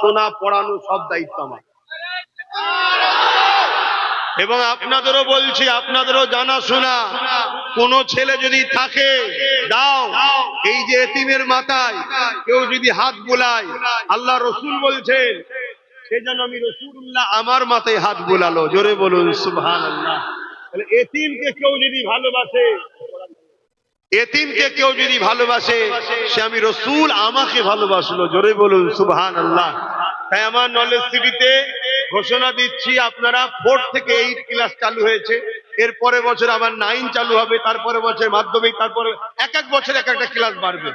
শোনা পড়ানো সব দায়িত্ব আমার। এবং আপনাদেরও বলছি, আপনাদেরও জানা শোনা কোন ছেলে যদি থাকে, দাও। এই যে এতিমের মাথায়, কেউ যদি হাত বোলায়, আল্লাহ রসুল বলছেন, সে যেন আমি রসুল্লাহ আমার মাথায় হাত বোলালো। জোরে বলুন সুবহান আল্লাহ এতিমকে কেউ যদি ভালোবাসে এতিমকে কেউ যদি ভালোবাসে, সে আমি রসুল, আমাকে ভালোবাসলো। জোরে বলুন সুবহান আল্লাহ তাই আমার নলেজ সিটিতে ঘোষণা দিচ্ছি, আপনারা ফোর থেকে এইট ক্লাস চালু হয়েছে। এর পরে বছর আবার নাইন চালু হবে তারপরে বছর মাধ্যমিক তারপরে এক এক বছর এক একটা ক্লাস বাড়বে।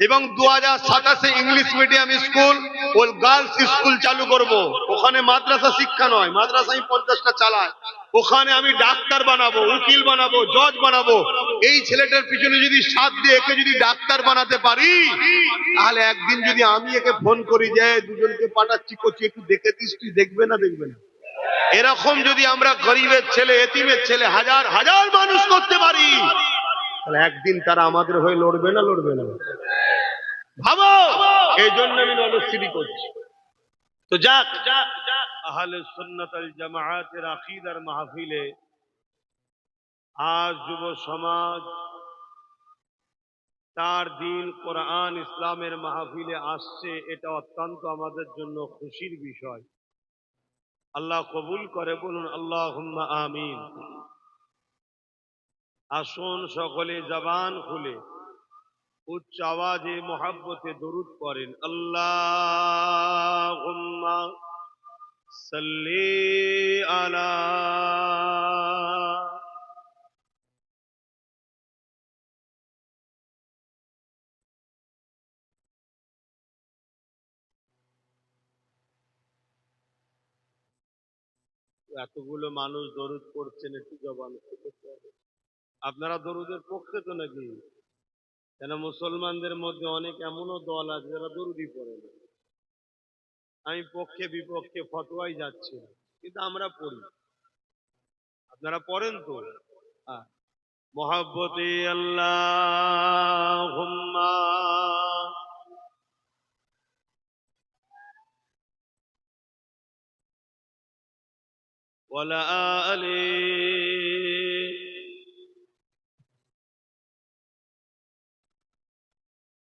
এবং দু হাজার সাতাশে ইংলিশ মিডিয়াম স্কুল ও গার্লস স্কুল চালু করব। ওখানে মাদ্রাসা শিক্ষা নয়, মাদ্রাসা আমি পঞ্চাশটা চালাই। ওখানে আমি ডাক্তার বানাবো, উকিল বানাবো, জজ বানাবো। এই ছেলেটার পিছনে যদি সাথ দিয়ে একে যদি ডাক্তার বানাতে পারি, তাহলে একদিন যদি আমি একে ফোন করি যে, দুজনকে পাঠাচ্ছি, করছি, একটু দেখে দিস, তুই দেখবে না দেখবে না। এরকম যদি আমরা গরিবের ছেলে, এতিমের ছেলে, হাজার হাজার মানুষ করতে পারি, তাহলে একদিন তারা আমাদের হয়ে লড়বে না লড়বে না। ভাবো! এই জন্য আমি নলস্থিতি করছি। তো যাক আহলে সুন্নাত আল জামাআতের আকীদার মাহফিলে আজ যুব সমাজ তার দিন কোরআন ইসলামের মাহফিলে আসছে, এটা অত্যন্ত আমাদের জন্য খুশির বিষয়। আল্লাহ কবুল করে বলুন আল্লাহ আমিন। আসুন সকলে জবান খুলে, উচ্চ আওয়াজে মোহাব্বতে দরুদ করেন আল্লাহ সাল্লি আলা এতগুলো মানুষ দরুদ করছেন একটু জবান আপনারা দরুদের পক্ষে তো নাকি? কেন মুসলমানদের মধ্যে অনেক এমনও দল আছে যারা দরুদই পড়ে না। আমি পক্ষে বিপক্ষে ফতোয়াই যাচ্ছি না কিন্তু আমরা পড়ি আপনারা পড়েন তো হ্যাঁ। মহাব্বতে আল্লাহ ولا آله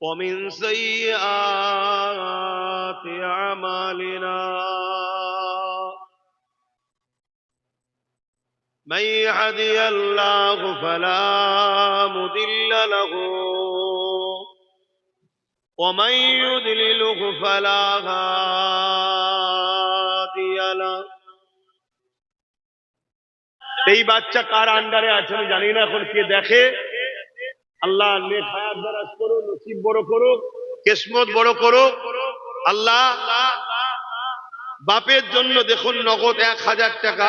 ومن سيئات أعمالنا من يهدي الله فلا مضل له ومن يضلله فلا هادي له এই বাচ্চা কার আন্ডারে আছে আমি জানি না এখন কে দেখে আল্লাহ করো নসিব বড় করো কেসমত বড় করো আল্লাহ বাপের জন্য দেখুন নগদ এক হাজার টাকা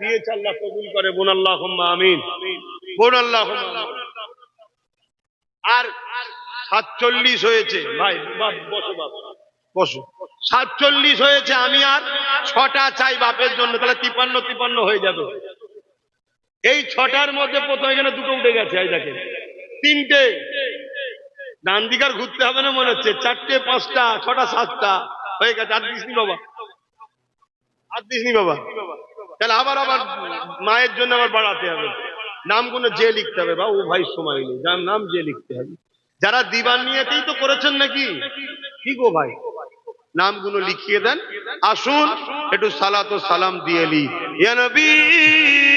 দিয়েছে আল্লাহ কবুল করে। বোন আল্লাহ আমিন। বোন আল্লাহ আর সাতচল্লিশ হয়েছে। ভাই বসো, বাপ। বসো। সাতচল্লিশ হয়েছে, আমি আর ছটা চাই বাপের জন্য। তাহলে তিপান্ন তিপান্ন হয়ে যাবে। এই ছটার মধ্যে প্রথমে এখানে দুটো উঠে গেছে, এই দেখেন। তিনটে। ডান দিকার ঘুরতে হবে না মনে হচ্ছে। চারটে, পাঁচটা, ছটা, সাতটা। হয়ে গেছে। আর দিসনি বাবা। আর দিসনি বাবা। তাহলে আবার আবার মায়ের জন্য আবার বাড়াতে হবে। নামগুলো যে লিখতে হবে। বা ও ভাই, সময় নেই। যার নাম যে লিখতে হবে। যারা দিবান নিয়েতেই তো করেছেন নাকি? কি গো ভাই? নামগুলো লিখিয়ে দেন। আসুন, একটু সালাত সালাম দিয়ে লি। নবী!